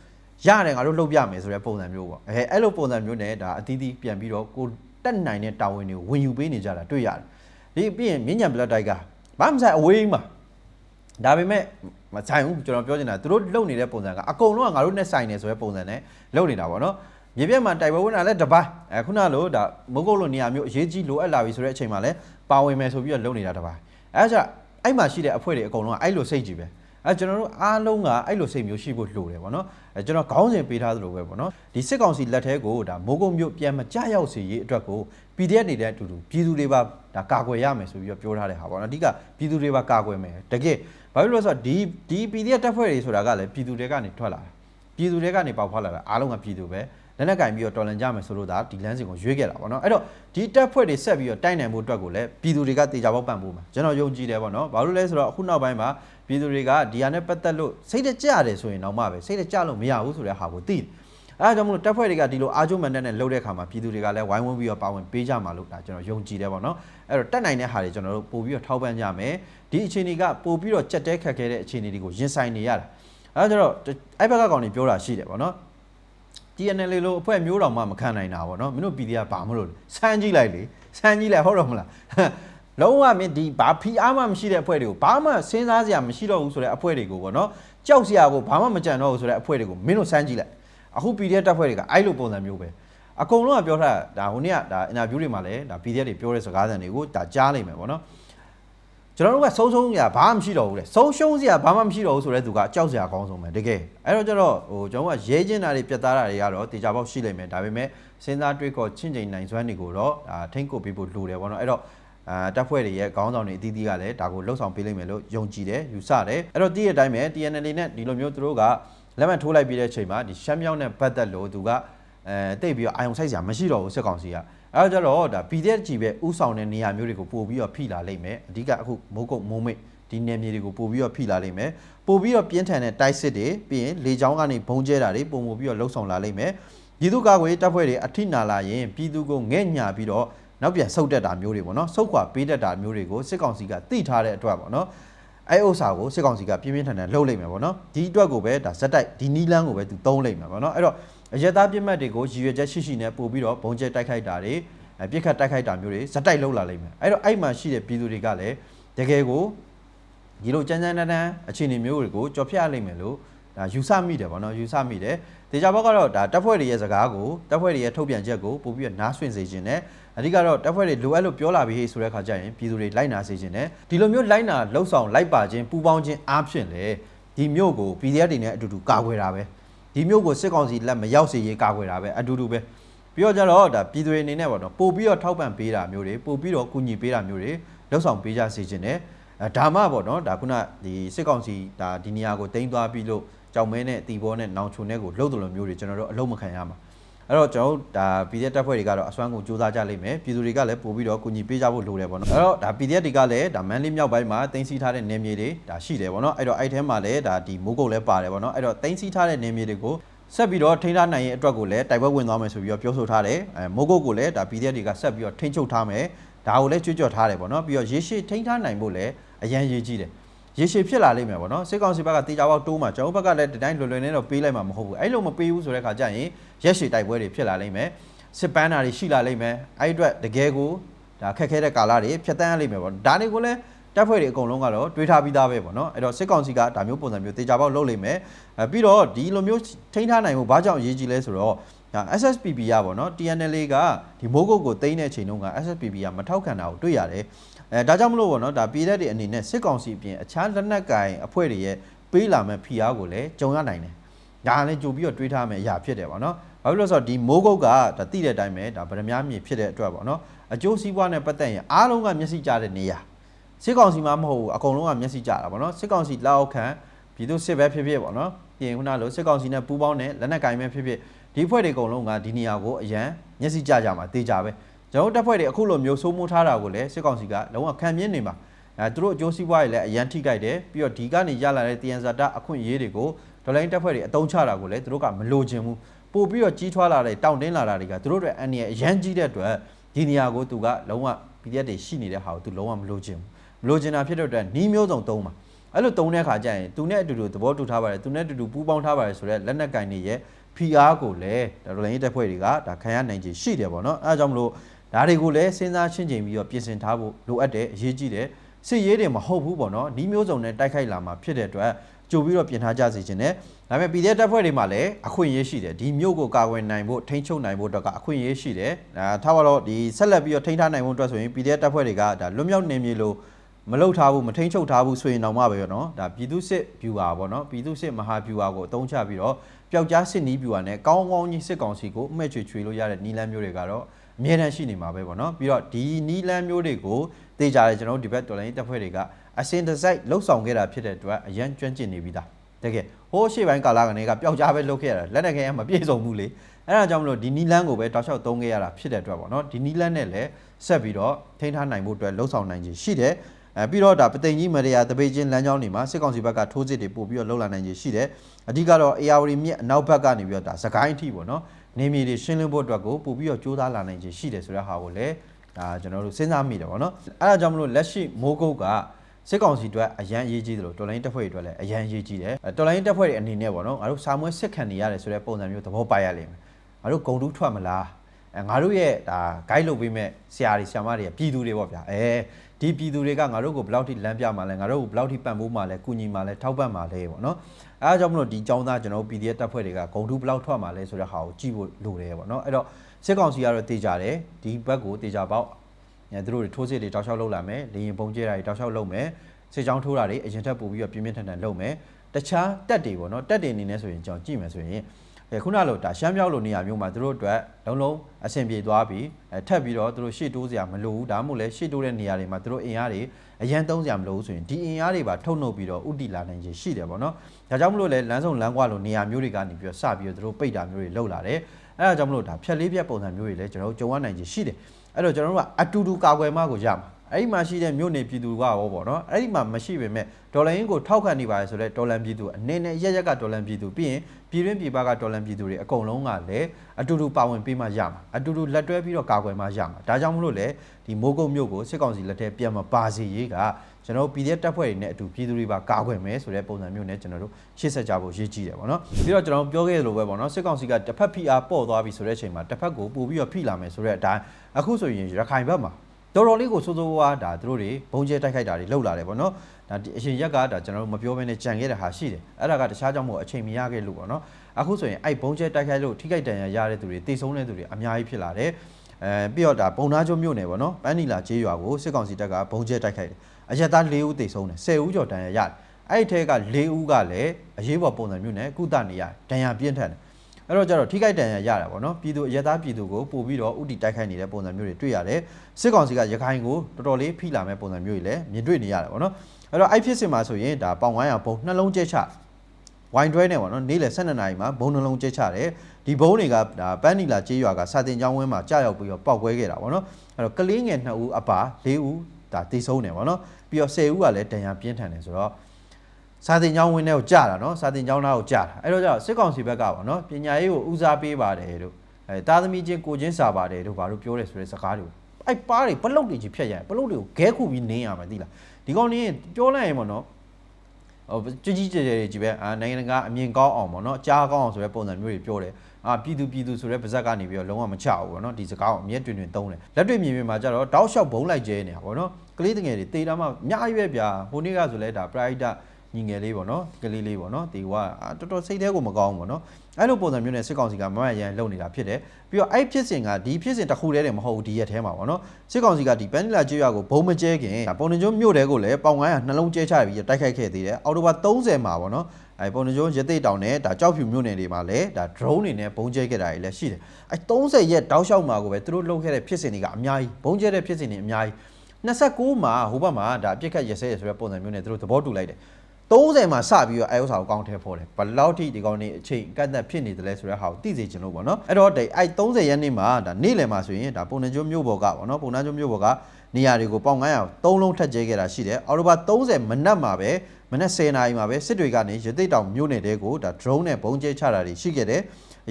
ရတယ်ငါတို့လုပ်ပြမယ်ဆိုတဲ့ပုံစံမျိုးပေါ့အဲအဲ့လိုပုံစံမျိုးနဲ့ဒါအသီးသီးပြန်ပြီးတော့ကိုတက်နိုင်တဲ့တာဝန်တွေကိုဝင်ယူပေးနေကြတာတွေ့ရတယ်ဒီပြီးရင်မြင်းညံဘလက်တိုက်ကဘာမှမဆိုင်အဝေးမှာဒါပေမဲ့မဆိုင်ဘူးကျွန်တော်ပြောချင်တာသူတို့လုပ်နေတဲ့ပုံစံကအကုန်လုံးကငါတို့နဲ့ဆိုင်နေဆိုတဲ့ပုံစံနဲ့လုပ်နေတာပေါ့နော်မြေပြက်မှာတိုက်ပွဲဝင်တာလည်းတပိုင်းအဲခုနလိုဒါမုတ်ကုတ်လိုနေရာမျိုးအရေးကြီးလိုအပ်လာပြီဆိုတဲ့အချိန်မှာလည်းပါဝင်မယ်ဆိုပြီးတော့လုပ်နေတာတပိုင်းအဲဒါကြောင့်အဲ့မှာရှိတဲ့အဖွဲ့တွေအကုန်လုံးကအဲ့လိုစိတ်ကြီးပဲ အဲကျွန်တော်တို့အားလုံးကအဲ့လိုစိတ်မျိုးရှိဖို့လိုတယ်ပေါ့နော်အဲကျွန်တော်ခေါင်းစဉ်ပေးထားသလိုပဲပေါ့နော်ဒီစစ်ကောင်စီလက်ထဲကိုဒါမိုးကုတ်မျိုးပြန်မကြရောက်စေရေးအတွက်ကို PDF နေတဲ့အတူတူပြည်သူတွေပါဒါကာကွယ်ရမယ်ဆိုပြီးတော့ပြောထားတဲ့ဟာပေါ့နော်အဓိကပြည်သူတွေပါကာကွယ်မယ်တကယ်ဘာဖြစ်လို့လဲဆိုတော့ဒီဒီ PDF တပ်ဖွဲ့တွေဆိုတာကလည်းပြည်သူတွေကနေထွက်လာတာပြည်သူတွေကနေပေါက်ဖွာလာတာအားလုံးကပြည်သူပဲလက်နက်ကင်ပြီးတော့တော်လန်ကြမယ်ဆိုလို့ဒါဒီလမ်းစဉ်ကိုရွေးခဲ့တာပေါ့နော်အဲ့တော့ဒီတပ်ဖွဲ့တွေဆက်ပြီးတော့တိုက်နိုင်ဖို့အတွက်ကိုလည်းပြည်သူတွေကတေချာပေါက်ပံ့ဖို့မှာကျွန်တော်ယုံကြည်တယ်ပေါ့နော်ဘာလို့လဲဆိုတော့အခုနောက်ပိုင်းမှာ ပြည်သူတွေကဒီဟာနဲ့ပတ်သက်လို့စိတ်တကြရတယ်ဆိုရင်တော့မှပဲစိတ်တကြလို့မရဘူးဆိုတဲ့ဟာကိုသိတယ်အဲဒါကြောင့်မလို့တပ်ဖွဲ့တွေကဒီလိုအာကျုံမန်တက်နဲ့လှုပ်တဲ့ခါမှာပြည်သူတွေကလည်းဝိုင်းဝန်းပြီးတော့ပါဝင်ပေးကြမှာလို့ဒါကျွန်တော်ယုံကြည်တယ်ပေါ့နော်အဲ့တော့တက်နိုင်တဲ့ဟာတွေကျွန်တော်တို့ပို့ပြီးတော့ထောက်ပံ့ကြမယ်ဒီအခြေအနေကပို့ပြီးတော့ကြက်တဲခတ်ခဲတဲ့အခြေအနေတွေကိုရင်ဆိုင်နေရတာအဲဒါကြတော့အဲ့ဘက်ကကောင်တွေပြောတာရှိတယ်ပေါ့နော် TNL လို့အဖွဲ့မျိုးတော်မှမခံနိုင်တာပေါ့နော်မင်းတို့ PDF ဘာမလို့လဲစမ်းကြည့်လိုက်လေစမ်းကြည့်လိုက်ဟုတ်တော့မလား လုံးဝမင်းဒီဘာဖီအားမှမရှိတဲ့အဖွဲ့တွေကိုဘာမှစဉ်းစားစရာမရှိတော့ဘူးဆိုတဲ့အဖွဲ့တွေကိုပေါ့နော်ကြောက်စရာကိုဘာမှမကြံတော့ဘူးဆိုတဲ့အဖွဲ့တွေကိုမင်းတို့စမ်းကြည့်လိုက်အခု PDF တပ်ဖွဲ့တွေကအဲ့လိုပုံစံမျိုးပဲအကုန်လုံးကပြောထားတာဒါဟိုနေ့ကဒါအင်တာဗျူးတွေမှာလည်းဒါ PDF တွေပြောတဲ့စကားသံတွေကိုဒါကြားလိုက်မယ်ပေါ့နော်ကျွန်တော်တို့ကဆုံးရှုံးစရာဘာမှမရှိတော့ဘူးလေဆုံးရှုံးစရာဘာမှမရှိတော့ဘူးဆိုတဲ့သူကကြောက်စရာကောင်းဆုံးပဲတကယ်အဲ့တော့ကျတော့ဟိုကျွန်တော်ကရဲကျင်တာတွေပြတ်သားတာတွေကတော့တေချာပေါက်ရှိလိမ့်မယ်ဒါပေမဲ့စဉ်းစားတွေးခေါ်ချင့်ချိန်နိုင်စွမ်းတွေကိုတော့ဒါထိမ့်ကုတ်ပေးဖို့လိုတယ်ပေါ့နော်အဲ့တော့ အာတပ်ဖွဲ့တွေရဲ့ခေါင်းဆောင်တွေအသီးသီးကလည်းဒါကိုလှုပ်ဆောင်ပေးလိမ့်မယ်လို့ယုံကြည်တယ်ယူဆတယ်အဲ့တော့တည့်ရတဲ့အတိုင်းပဲ TNL နဲ့ဒီလိုမျိုးသူတို့ကလက်မှတ်ထိုးလိုက်ပြီးတဲ့အချိန်မှာဒီရှမ်းမြောက်နဲ့ပတ်သက်လို့သူကအဲတိတ်ပြီးတော့အာယုံဆိုင်စရာမရှိတော့ဘူးစစ်ကောင်စီကအဲတော့ကျတော့ဒါ PDF ကြီးပဲဥဆောင်တဲ့နေရာမျိုးတွေကိုပို့ပြီးတော့ဖိလာလိမ့်မယ်အဓိကအခုမိုးကုတ်မိုးမိတ်ဒီနေမြေတွေကိုပို့ပြီးတော့ဖိလာလိမ့်မယ်ပို့ပြီးတော့ပြင်းထန်တဲ့တိုက်စစ်တွေပြီးရင်လေချောင်းကနေဘုံကျဲတာတွေပုံမှုပြီးတော့လှုပ်ဆောင်လာလိမ့်မယ်ပြည်သူ့ကာကွယ်ရေးတပ်ဖွဲ့တွေအထိနာလာရင်ပြည်သူကိုငဲ့ညာပြီးတော့ နောက်ပြန်ဆုတ်တက်တာမျိုးတွေပေါ့နော်ဆုတ်ခွာပေးတတ်တာမျိုးတွေကိုစစ်ကောင်စီကတိထားတဲ့အတွက်ပေါ့နော်အဲဥစ္စာကိုစစ်ကောင်စီကပြင်းပြင်းထန်ထန်လှုပ်လိုက်မယ်ပေါ့နော်ဒီအတွက်ကိုပဲဒါဇက်တိုက်ဒီနီလန်းကိုပဲသူသုံးလိုက်မယ်ပေါ့နော်အဲ့တော့အရက်သားပြစ်မှတ်တွေကိုရည်ရွယ်ချက်ရှိရှိနဲ့ပို့ပြီးတော့ဘုံကျဲတိုက်ခိုက်တာတွေအပြစ်ခတ်တိုက်ခိုက်တာမျိုးတွေဇက်တိုက်လှုပ်လာလိမ့်မယ်အဲ့တော့အဲ့မှာရှိတဲ့ပြည်သူတွေကလည်းတကယ်ကိုဒီလိုကြမ်းကြမ်းတမ်းတမ်းအခြေအနေမျိုးတွေကိုကြော်ဖြတ်လိုက်မယ်လို့ ဒါယူဆမိတယ်ဗောနော်ယူဆမိတယ်ဒေကြဘောက်ကတော့ဒါတပ်ဖွဲ့တွေရဲ့စကားကိုတပ်ဖွဲ့တွေရဲ့ထုတ်ပြန်ချက်ကိုပို့ပြီးတော့နားဆွင့်စေခြင်းနဲ့အဓိကတော့တပ်ဖွဲ့တွေလိုအပ်လို့ပြောလာပြီးဆိုတဲ့ခါကျရင်ပြည်သူတွေလိုက်နာစေခြင်းနဲ့ဒီလိုမျိုးလိုက်နာလှုပ်ဆောင်လိုက်ပါခြင်းပူပေါင်းခြင်းအားဖြင့်လေဒီမျိုးကို PDF တွေနဲ့အတူတူကာကွယ်တာပဲဒီမျိုးကိုစစ်ကောင်စီလက်မရောက်စေရေးကာကွယ်တာပဲအတူတူပဲပြီးတော့ကျတော့ဒါပြည်သူတွေအနေနဲ့ပေါ့နော်ပို့ပြီးတော့ထောက်ပံ့ပေးတာမျိုးတွေပို့ပြီးတော့ကူညီပေးတာမျိုးတွေလှုပ်ဆောင်ပေးကြစေခြင်းနဲ့အဲဒါမှပေါ့နော်ဒါခုနဒီစစ်ကောင်စီဒါဒီနေရာကိုတင်သွားပြီးလို့ ကြောင်မဲနဲ့တီဘောနဲ့နောင်ချုံနဲ့ကိုလှုပ်တယ်လို့မျိုးတွေကျွန်တော်တို့အလုံးမခံရမှာအဲ့တော့ကျွန်တော်တို့ဒါ PDF တပ်ဖွဲ့တွေကတော့အစွမ်းကုန်စူးစမ်းကြလိမ့်မယ်ပြည်သူတွေကလည်းပို့ပြီးတော့ကူညီပေးကြဖို့လိုတယ်ပေါ့နော်အဲ့တော့ဒါ PDF တွေကလည်းဒါမန်လေးမြောက်ပိုင်းမှာတင်စီထားတဲ့နေမြေတွေဒါရှိတယ်ပေါ့နော်အဲ့တော့အဲ့ထဲမှာလည်းဒါဒီမိုးကုတ်လည်းပါတယ်ပေါ့နော်အဲ့တော့တင်စီထားတဲ့နေမြေတွေကိုဆက်ပြီးတော့ထိန်းထားနိုင်ရဲ့အတွက်ကိုလည်းတိုက်ပွဲဝင်သွားမယ်ဆိုပြီးတော့ပြောဆိုထားတယ်အဲမိုးကုတ်ကိုလည်းဒါ PDF တွေကဆက်ပြီးတော့ထိန်းချုပ်ထားမယ်ဒါကိုလည်းကြွကြော်ထားတယ်ပေါ့နော်ပြီးတော့ရေရှည်ထိန်းထားနိုင်ဖို့လည်းအရန်ရေးကြီးတယ် ရေရှည်ဖြစ်လာလိမ့်မယ်ပေါ့နော်စစ်ကောင်စီဘက်ကတေချာပေါက်တိုးမှာကျွန်တော်ဘက်ကလည်းဒီတိုင်းလွယ်လွယ်နဲ့တော့ပေးလိုက်မှာမဟုတ်ဘူးအဲ့လိုမပေးဘူးဆိုတဲ့ခါကျရင်ရက်ရှည်တိုက်ပွဲတွေဖြစ်လာလိမ့်မယ်စစ်ပန်းတာတွေရှိလာလိမ့်မယ်အဲ့အတွက်တကယ်ကိုဒါခက်ခဲတဲ့ကာလတွေဖြတ်တန်းရလိမ့်မယ်ပေါ့ဒါတွေကိုလည်းတပ်ဖွဲ့တွေအကုန်လုံးကတော့တွေးထားပြီးသားပဲပေါ့နော်အဲ့တော့စစ်ကောင်စီကဒါမျိုးပုံစံမျိုးတေချာပေါက်လုပ်လိမ့်မယ်အဲပြီးတော့ဒီလိုမျိုးထိန်းထားနိုင်ဖို့ဘာကြောင့်အရေးကြီးလဲဆိုတော့ဒါ SSPP ရပေါ့နော် TNL ကဒီမိုးကုတ်ကိုတိမ့်တဲ့အချိန်တုန်းက SSPP ကမထောက်ခံတာကိုတွေ့ရတယ် အဲဒါကြောင့်မလို့ပေါ့နော်ဒါပြည်သက်တွေအနေနဲ့စစ်ကောင်စီအပြင်အခြားလက်နက်ကင်အဖွဲ့တွေရဲ့ပေးလာမဲ့ဖိအားကိုလည်းကြုံရနိုင်တယ်ဒါကလည်းကြိုပြီးတော့တွေးထားမယ်အရာဖြစ်တယ်ပေါ့နော်ဘာဖြစ်လို့လဲဆိုတော့ဒီမိုးကုတ်ကဒါတိတဲ့အတိုင်းပဲဒါဗရမ ्या မြေဖြစ်တဲ့အတွက်ပေါ့နော်အကျိုးစီးပွားနဲ့ပတ်သက်ရင်အားလုံးကမျက်စိကျတဲ့နေရာစစ်ကောင်စီမှမဟုတ်ဘူးအကုန်လုံးကမျက်စိကျတာပေါ့နော်စစ်ကောင်စီလက်အောက်ခံပြည်သူစစ်ပဲဖြစ်ဖြစ်ပေါ့နော်ပြင်ခုနလိုစစ်ကောင်စီနဲ့ပူးပေါင်းတဲ့လက်နက်ကင်ပဲဖြစ်ဖြစ်ဒီအဖွဲ့တွေအကုန်လုံးကဒီနေရာကိုအရန်မျက်စိကျကြမှာတေးကြပဲ ကျွန်တော်တို့တပ်ဖွဲ့တွေအခုလိုမျိုးစိုးမိုးထားတာကိုလည်းစစ်ကောင်စီကလုံးဝခံမြင်နေမှာအဲသူတို့အကျိုးစီးပွားတွေလည်းအရန်ထိကြိုက်တယ်ပြီးတော့ဒီကနေရလာတဲ့တယန်ဇာတာအခွင့်အရေးတွေကိုဒေါ်လာရင်းတပ်ဖွဲ့တွေအတုံးချတာကိုလည်းသူတို့ကမလိုချင်ဘူးပို့ပြီးတော့ကြီးထွားလာတဲ့တောင့်တင်းလာတာတွေကသူတို့တွေအန်ရအရန်ကြီးတဲ့အတွက်ဒီနေရာကိုသူကလုံးဝ PDF တွေရှိနေတဲ့ဟာကိုသူလုံးဝမလိုချင်ဘူးမလိုချင်တာဖြစ်တဲ့အတွက်နီးမျိုးစုံသုံးပါအဲ့လိုသုံးတဲ့အခါကျရင်သူနဲ့အတူတူသဘောတူထားပါတယ်သူနဲ့အတူတူပူးပေါင်းထားပါတယ်ဆိုတော့လက်နက်ကင်တွေရဲ့ PR ကိုလည်းဒေါ်လာရင်းတပ်ဖွဲ့တွေကဒါခံရနိုင်ခြေရှိတယ်ပေါ့နော်အဲဒါကြောင့်မလို့ ဒါတွေကိုလည်းစဉ်းစားရှင်းချိန်ပြီးတော့ပြင်ဆင်ထားဖို့လိုအပ်တယ်အရေးကြီးတယ်စစ်ရေးတွေမဟုတ်ဘူးပေါ့နော်နီးမျိုးစုံနဲ့တိုက်ခိုက်လာမှာဖြစ်တဲ့အတွက်ကြိုပြီးတော့ပြင်ထားကြစီခြင်းနဲ့ဒါပေမဲ့ပြည်တဲ့တပ်ဖွဲ့တွေမှာလည်းအခွင့်အရေးရှိတယ်ဒီမြို့ကိုကာကွယ်နိုင်ဖို့ထိန်းချုပ်နိုင်ဖို့အတွက်ကအခွင့်အရေးရှိတယ်ဒါထားပါတော့ဒီဆက်လက်ပြီးတော့ထိန်းထားနိုင်ဖို့အတွက်ဆိုရင်ပြည်တဲ့တပ်ဖွဲ့တွေကဒါလွတ်မြောက်နေမြေလို့မလုထားဘူးမထိန်းချုပ်ထားဘူးဆိုရင်တော့မှပဲเนาะဒါပြည်သူစစ်ဗျူဟာပေါ့နော်ပြည်သူစစ်မဟာဗျူဟာကိုအသုံးချပြီးတော့ ပျောက်ကြားစစ်နီးဗျူဟာနဲ့ကောင်းကောင်းကြီးစစ်ကောင်စီကိုအမှဲ့ချွေချွေလို့ရတဲ့နီလန်းမျိုးတွေကတော့အမြဲတမ်းရှိနေမှာပဲပေါ့နော်ပြီးတော့ဒီနီလန်းမျိုးတွေကိုတေချာတယ်ကျွန်တော်တို့ဒီဘက်တော်လိုင်းတပ်ဖွဲ့တွေကအစင်တစိုက်လှုပ်ဆောင်ခဲ့တာဖြစ်တဲ့အတွက်အရန်ကျွမ်းကျင်နေပြီးသားတကယ်ဟိုးရှေ့ပိုင်းကာလကနေကပျောက်ကြားပဲလုပ်ခဲ့ရတာလက်နက်ကဲမပြည့်စုံဘူးလေအဲ့ဒါကြောင့်မလို့ဒီနီလန်းကိုပဲတောက်လျှောက်သုံးခဲ့ရတာဖြစ်တဲ့အတွက်ပေါ့နော်ဒီနီလန်းနဲ့လည်းဆက်ပြီးတော့ထိန်းထားနိုင်ဖို့အတွက်လှုပ်ဆောင်နိုင်ခြင်းရှိတယ် အဲပြီးတော့ဒါပသိမ်ကြီးမရယာတပိတ်ချင်းလမ်းကြောင်းတွေမှာစစ်ကောင်စီဘက်ကထိုးစစ်တွေပို့ပြီးတော့လှုပ်လာနိုင်ခြင်းရှိတယ်အဓိကတော့ AR မြစ်အနောက်ဘက်ကနေပြီးတော့ဒါစကိုင်းအထိပေါ့နော်နေမြေတွေရှင်းလင်းဖို့အတွက်ကိုပို့ပြီးတော့ကြိုးစားလာနိုင်ခြင်းရှိတယ်ဆိုတဲ့ဟာကိုလည်းဒါကျွန်တော်တို့စဉ်းစားမိတယ်ပေါ့နော်အဲဒါကြောင့်မလို့လက်ရှိမိုးကုတ်ကစစ်ကောင်စီအတွက်အရန်အရေးကြီးတယ်လို့တော်လိုင်းတပ်ဖွဲ့တွေအတွက်လည်းအရန်အရေးကြီးတယ်အဲတော်လိုင်းတပ်ဖွဲ့တွေအနေနဲ့ပေါ့နော်ငါတို့စာမွေးစစ်ခံနေရတယ်ဆိုတဲ့ပုံစံမျိုးသဘောပေါက်ရလိမ့်မယ်ငါတို့ဂုံတူးထွက်မလားအဲငါတို့ရဲ့ဒါ guide လုပ်ပေးမဲ့ဆရာတွေဆရာမတွေကပြည်သူတွေပေါ့ဗျာအဲ ဒီပြည်သူတွေကငါတို့ကိုဘယ်လောက်ထိလမ်းပြမှာလဲငါတို့ကိုဘယ်လောက်ထိပံ့ပိုးမှာလဲကုညီမှာလဲထောက်ပံ့မှာလဲပေါ့နော်အဲအားကြောင့်မလို့ဒီចောင်းသားကျွန်တော်တို့ PDF တပ်ဖွဲ့တွေကဂုံတူးဘယ်လောက်ထွက်မှာလဲဆိုတဲ့ဟာကိုကြည့်ဖို့လိုတယ်ပေါ့နော်အဲ့တော့စစ်ကောင်စီကတော့တေချာတယ်ဒီဘက်ကိုတေချာပေါက်အဲသူတို့တွေထိုးစစ်တွေတောက်လျှောက်လုပ်လာမယ်လေရင်ပုံကျဲတာတွေတောက်လျှောက်လုပ်မယ်စစ်ကြောင်းထိုးတာတွေအရင်ထက်ပိုပြီးတော့ပြင်းပြင်းထန်ထန်လုပ်မယ်တခြားတက်တွေပေါ့နော်တက်တွေအနေနဲ့ဆိုရင်ကျွန်တော်ကြည့်မယ်ဆိုရင် အဲခုနလိုဒါရှမ်းမြောက်လိုနေရာမျိုးမှာသူတို့အတွက်လုံးလုံးအဆင်ပြေသွားပြီးအဲထပ်ပြီးတော့သူတို့ရှေ့တိုးစရာမလိုဘူးဒါမှမဟုတ်လဲရှေ့တိုးတဲ့နေရာတွေမှာသူတို့အင်အားတွေအရန်သုံးစရာမလိုဘူးဆိုရင်ဒီအင်အားတွေပါထုတ်နှုတ်ပြီးတော့ဥတီလာနိုင်ခြင်းရှိတယ်ပေါ့နော်ဒါကြောင့်မလို့လဲလမ်းစုံလမ်းကွာလိုနေရာမျိုးတွေကနေပြီးတော့စပြီးတော့သူတို့ပိတ်တာမျိုးတွေလုပ်လာတယ်အဲဒါကြောင့်မလို့ဒါဖြက်လေးဖြက်ပုံစံမျိုးတွေလည်းကျွန်တော်တို့ကြုံရနိုင်ခြင်းရှိတယ်အဲ့တော့ကျွန်တော်တို့ကအတူတူကာကွယ်မှကိုရမှာ အဲ့ဒီမှာရှိတဲ့မြို့နေပြည်သူကရောပေါ့နော်အဲ့ဒီမှာမရှိပေမဲ့ဒေါ်လာရင်းကိုထောက်ခံနေပါတယ်ဆိုတော့ဒေါ်လာပြည်သူအနေနဲ့ရက်ရက်ကဒေါ်လာပြည်သူပြီးရင်ပြည်တွင်းပြည်ပကဒေါ်လာပြည်သူတွေအကုန်လုံးကလည်းအတူတူပါဝင်ပေးမှရမှာအတူတူလက်တွဲပြီးတော့ကာကွယ်မှရမှာဒါကြောင့်မလို့လေဒီမိုးကုတ်မြို့ကိုစစ်ကောင်စီလက်ထက်ပြန်မပါစေရေးကကျွန်တော် PDF တပ်ဖွဲ့တွေနဲ့အတူပြည်သူတွေပါကာကွယ်မယ်ဆိုတဲ့ပုံစံမျိုးနဲ့ကျွန်တော်တို့ရှေ့ဆက်ကြဖို့ရည်ကြီးတယ်ပေါ့နော်ပြီးတော့ကျွန်တော်ပြောခဲ့သလိုပဲပေါ့နော်စစ်ကောင်စီကတစ်ဖက်ဖိအားပေါ့သွားပြီဆိုတဲ့အချိန်မှာတစ်ဖက်ကိုပို့ပြီးတော့ဖိလာမယ်ဆိုတဲ့အတိုင်းအခုဆိုရင်ရခိုင်ဘက်မှာ တော်တော်လေးကိုစိုးစိုးဝါးဒါသူတို့တွေဘုံကျဲတိုက်ခိုက်တာတွေလှုပ်လာတယ်ပေါ့နော်ဒါဒီအရှင်ရက်ကဒါကျွန်တော်တို့မပြောဘဲနဲ့ကြံခဲ့တဲ့ဟာရှိတယ်အဲ့ဒါကတခြားကြောင့်မို့အချိန်မရခဲ့လို့ပေါ့နော်အခုဆိုရင်အဲ့ဘုံကျဲတိုက်ခိုက်လို့ထိခိုက်ဒဏ်ရာရတဲ့သူတွေတေဆုံးတဲ့သူတွေအများကြီးဖြစ်လာတယ်အဲပြီးတော့ဒါပုံနာကျုံမြို့နယ်ပေါ့နော်ပန်းနီလာကျေးရွာကိုစစ်ကောင်စီတပ်ကဘုံကျဲတိုက်ခိုက်တယ်အရက်သား၄ဦးတေဆုံးတယ်10ဦးကျော်ဒဏ်ရာရတယ်အဲ့ဒီထဲက၄ဦးကလည်းအရေးပေါ်ပုံစံမျိုးနဲ့ကုသနေရတယ်ဒဏ်ရာပြင်းထန်တယ် အဲ့တော့ကျတော့ထိခိုက်ဒဏ်ရာရတာပေါ့နော်ပြည်သူအရက်သားပြည်သူကိုပို့ပြီးတော့ဥတီတိုက်ခိုက်နေတဲ့ပုံစံမျိုးတွေတွေ့ရတယ်စစ်ကောင်စီကရခိုင်ကိုတော်တော်လေးဖိလာမဲ့ပုံစံမျိုးတွေလည်းမြင်တွေ့နေရတယ်ပေါ့နော်အဲ့တော့အဲ့ဖြစ်စင်မှာဆိုရင်ဒါပေါင်ဝိုင်းအောင်ဘုံနှလုံးကျဲချဝိုင်းတွဲနေပေါ့နော်နေ့လယ်12နာရီမှာဘုံနှလုံးကျဲချတယ်ဒီဘုံတွေကဒါပန်းနီလာကျေးရွာကစာတင်ကျောင်းဝင်းမှာကြာရောက်ပြီးတော့ပောက်ကွဲခဲ့တာပေါ့နော်အဲ့တော့ကလေးငယ်2ဦးအပါ4ဦးဒါတေဆုံးတယ်ပေါ့နော်ပြီးတော့10ဦးကလည်းဒဏ်ရာပြင်းထန်တယ်ဆိုတော့ စာတင်ကျောင်းဝင်းထဲကိုကြာတာနော်စာတင်ကျောင်းသားကိုကြာတာအဲ့တော့ကျတော့စစ်ကောင်စီဘက်ကပေါ့နော်ပညာရေးကိုဦးစားပေးပါတယ်တို့အဲတာသမီချင်းကိုချင်းစာပါတယ်တို့ဘာလို့ပြောတယ်ဆိုတဲ့စကားတွေအဲ့ပါးတွေပလုတ်တွေကြီးဖြတ်ရပလုတ်တွေကိုခဲခုပြီးနင်းရမယ်သိလားဒီကောင်နေပြောလိုက်ရင်ပေါ့နော်ဟိုကြီးကြီးကျယ်ကျယ်ကြီးပဲအာနိုင်ငံကအမြင်ကောင်းအောင်ပေါ့နော်ကြားကောင်းအောင်ဆိုတဲ့ပုံစံမျိုးတွေပြောတယ်အာပြည်သူပြည်သူဆိုတဲ့ပါဇက်ကနေပြီးတော့လုံးဝမချဘူးပေါ့နော်ဒီစကားကိုအမြဲတွင်တွင်သုံးတယ်လက်တွေ့မြင်မြင်မှာကြတော့တောက်လျှောက်ဘုံလိုက်ကျဲနေတာပေါ့နော်ကလေးတငယ်တွေတေးတာမှအများကြီးပဲဗျာဟိုနေ့ကဆိုလဲဒါ pride ည ညီငယ်လေးပေါ့နော်ကလေးလေးပေါ့နော်ဒီကအာတော်တော်စိတ်ထဲကိုမကောင်းဘူးပေါ့နော်အဲ့လိုပုံစံမျိုးနဲ့စစ်ကောင်စီကမမရန်လုံနေတာဖြစ်တယ်ပြီးတော့အဲ့ဖြစ်စဉ်ကဒီဖြစ်စဉ်တစ်ခုတည်းတည်းမဟုတ်ဘူးဒီရက်ထဲမှာပေါ့နော်စစ်ကောင်စီကဒီပန်နီလာကျွော်ကိုဘုံမကျဲခင်ဒါပုံနှကျုံမြို့တဲကိုလည်းပေါင်900နှလုံးကျဲချပြီးတိုက်ခိုက်ခဲ့သေးတယ်အော်တိုဘာ30မှာပေါ့နော်အဲပုံနှကျုံရသေးတောင်နဲ့ဒါကြောက်ဖြူမြို့နယ်တွေမှာလည်းဒါ drone တွေနဲ့ဘုံကျဲခဲ့တာတွေလည်းရှိတယ်အဲ30ရက်တောက်လျှောက်မှာကိုပဲသူတို့လုပ်ခဲ့တဲ့ဖြစ်စဉ်တွေကအများကြီးဘုံကျဲတဲ့ဖြစ်စဉ်တွေအများကြီး29မှာဟိုဘက်မှာဒါအပြစ်ခတ်ရစဲရဆိုတဲ့ပုံစံမျိုးနဲ့သူတို့သဘောတူလိုက်တယ် 30မှာစပြီးတော့အဲဥစ္စာကိုကောင်းထဲဖော်တယ်ဘယ်လောက်ထိဒီကောင်နေအချိန်ကန့်သက်ဖြစ်နေတယ်လဲဆိုတဲ့ဟာကိုသိစေချင်လို့ပေါ့နော်အဲ့တော့ဒီအဲ30ရက်နေ့မှာဒါနေ့လယ်မှာဆိုရင်ဒါပုံနှကျိုးမြို့ပေါ်ကပေါ့နော်ပုံနှကျိုးမြို့ပေါ်ကနေရာတွေကိုပေါင်900 3လုံးထပ်ကျဲခဲ့တာရှိတယ်အော်တိုဘာ30မနက်မှာပဲမနက်10နာရီမှာပဲစစ်တွေကနေရသိတ်တောင်မြို့နယ်တဲကိုဒါ drone နဲ့ဘုံကျဲချတာတွေရှိခဲ့တယ်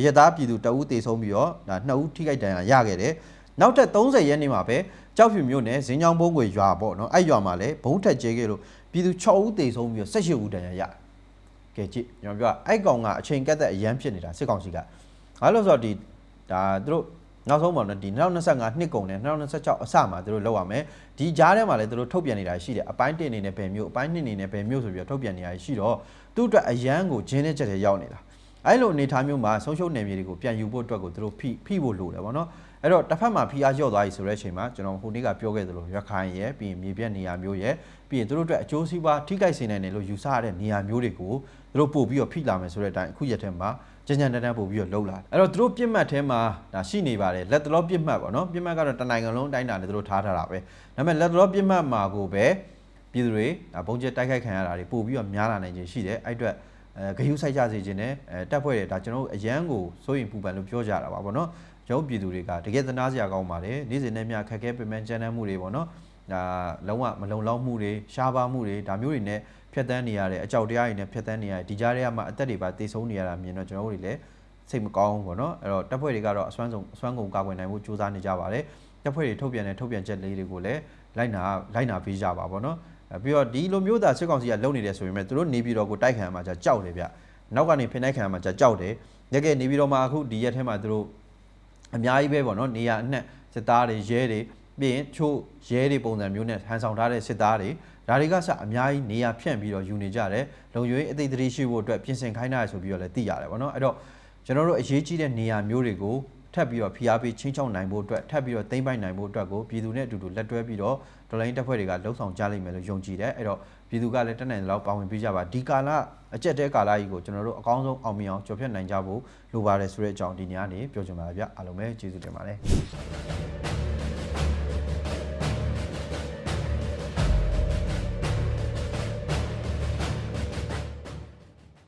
ရသားပြည်သူတအူးတေဆုံးပြီးတော့ဒါ2ဦးထိခိုက်ဒဏ်ရာရခဲ့တယ်နောက်ထပ်30ရက်နေ့မှာပဲကြောက်ဖြူမြို့နယ်ဇင်းချောင်းဘုံကိုရွာပေါ့နော်အဲ့ရွာမှာလည်းဘုံထက်ကျဲခဲ့လို့ ပြည်သူ6ဦးတေဆုံးပြီးတော့18ဦးဒဏ်ရာရတယ်ကဲကြည့်ကျွန်တော်ပြောအဲ့ကောင်ကအချိန်ကက်သက်အရန်ဖြစ်နေတာစစ်ကောင်စီကဘာလို့လဲဆိုတော့ဒီဒါသူတို့နောက်ဆုံးပေါ့နော်ဒီ2025နှစ်ကုန်နဲ့2026အစမှာသူတို့လောက်ရမယ်ဒီကြားထဲမှာလည်းသူတို့ထုတ်ပြန်နေတာရှိတယ်အပိုင်း1အနေနဲ့ဘယ်မျိုးအပိုင်း2အနေနဲ့ဘယ်မျိုးဆိုပြီးတော့ထုတ်ပြန်နေတာရှိတော့သူ့အတွက်အရန်ကိုဂျင်းတဲ့ချက်တွေရောက်နေတာအဲ့လိုအနေထားမျိုးမှာဆုံးရှုံးနယ်မြေတွေကိုပြန်ယူဖို့အတွက်ကိုသူတို့ဖိဖိဖို့လိုတယ်ပေါ့နော်အဲ့တော့တစ်ဖက်မှာဖိအားလျော့သွားပြီဆိုတဲ့အချိန်မှာကျွန်တော်ဟိုနေ့ကပြောခဲ့သလိုရခိုင်ရဲ့ပြီးရင်မြေပြက်နေရာမျိုးရဲ့ပြီးရင်သူတို့အတွက်အကျိုးစီးပွားထိခိုက်စေနိုင်တယ်လို့ယူဆရတဲ့နေရာမျိုးတွေကိုသူတို့ပို့ပြီးတော့ဖိလာမယ်ဆိုတဲ့အတိုင်းအခုရက်ထဲမှာကြံကြံတန်းတန်းပို့ပြီးတော့လှုပ်လာတယ်အဲ့တော့သူတို့ပြစ်မှတ်ထဲမှာဒါရှိနေပါတယ်လက်တလောပြစ်မှတ်ပေါ့နော်ပြစ်မှတ်ကတော့တနိုင်ငံလုံးအတိုင်းတာနဲ့သူတို့ထားထားတာပဲဒါပေမဲ့လက်တလောပြစ်မှတ်မှာကိုပဲပြည်သူတွေဒါဘုံကျဲတိုက်ခိုက်ခံရတာတွေပို့ပြီးတော့များလာနိုင်ခြင်းရှိတယ်အဲ့အတွက်အဲဂယုစိုက်ကြစေခြင်းနဲ့အဲတက်ဖွဲ့တယ်ဒါကျွန်တော်တို့အရန်ကိုစိုးရင်ပူပန်လို့ပြောကြတာပါဗောနော် ရုပ်ပြည်သူတွေကတကယ်သနာစရာကောင်းပါတယ်နေ့စဉ်နဲ့မျှခက်ခဲပင်ပန်းကြမ်းတမ်းမှုတွေပေါ့နော်ဒါလုံးဝမလုံလောက်မှုတွေရှားပါမှုတွေဒါမျိုးတွေနဲ့ဖြတ်တန်းနေရတဲ့အကြောက်တရားတွေနဲ့ဖြတ်တန်းနေရဒီကြားထဲမှာအသက်တွေပါတိတ်ဆုံးနေရတာမြင်တော့ကျွန်တော်တို့တွေလည်းစိတ်မကောင်းဘူးပေါ့နော်အဲ့တော့တပ်ဖွဲ့တွေကတော့အစွမ်းဆုံးအစွမ်းကုန်ကာကွယ်နိုင်ဖို့စူးစမ်းနေကြပါတယ်တပ်ဖွဲ့တွေထုတ်ပြန်တဲ့ထုတ်ပြန်ချက်လေးတွေကိုလည်းလိုက်နာလိုက်နာပေးကြပါပေါ့နော်ပြီးတော့ဒီလိုမျိုးသာစစ်ကောင်စီကလုံနေတယ်ဆိုရင်မဲ့သူတို့နေပြည်တော်ကိုတိုက်ခံမှာကြောက်တယ်ဗျနောက်ကနေဖိနှိုက်ခံမှာကြောက်တယ်တကယ်နေပြည်တော်မှာအခုဒီရက်ထဲမှာသူတို့ အများကြီးပဲဗောနော်နေရအနှက်စစ်သားတွေရဲတွေပြီးရင်ချို့ရဲတွေပုံစံမျိုးနဲ့ဟန်ဆောင်ထားတဲ့စစ်သားတွေဒါတွေကစအများကြီးနေရဖြန့်ပြီးတော့ယူနေကြတယ်လုံခြုံရေးအသိသတိရှိဖို့အတွက်ပြင်ဆင်ခိုင်းတာဆိုပြီးတော့လည်းသိရတယ်ဗောနော်အဲ့တော့ကျွန်တော်တို့အရေးကြီးတဲ့နေရာမျိုးတွေကိုထပ်ပြီးတော့ဖိအားပေးချင်းချောင်းနိုင်ဖို့အတွက်ထပ်ပြီးတော့သိမ့်ပိုက်နိုင်ဖို့အတွက်ကိုပြည်သူနဲ့အတူတူလက်တွဲပြီးတော့ဒေါ်လာရင်းတပ်ဖွဲ့တွေကလှုံ့ဆော်ကြလိမ့်မယ်လို့ယုံကြည်တယ်အဲ့တော့ ပြည်သူကလည်းတက်နိုင်တဲ့လောက်ပါဝင်ပေးကြပါဒီကာလအကျက်တဲကာလကြီးကိုကျွန်တော်တို့အကောင်းဆုံးအောင်မြင်အောင်ကျော်ဖြတ်နိုင်ကြဖို့လိုပါတယ်ဆိုတဲ့အကြောင်းဒီညနေပြောချင်ပါတယ်ဗျအားလုံးပဲကျေးဇူးတင်ပါတယ်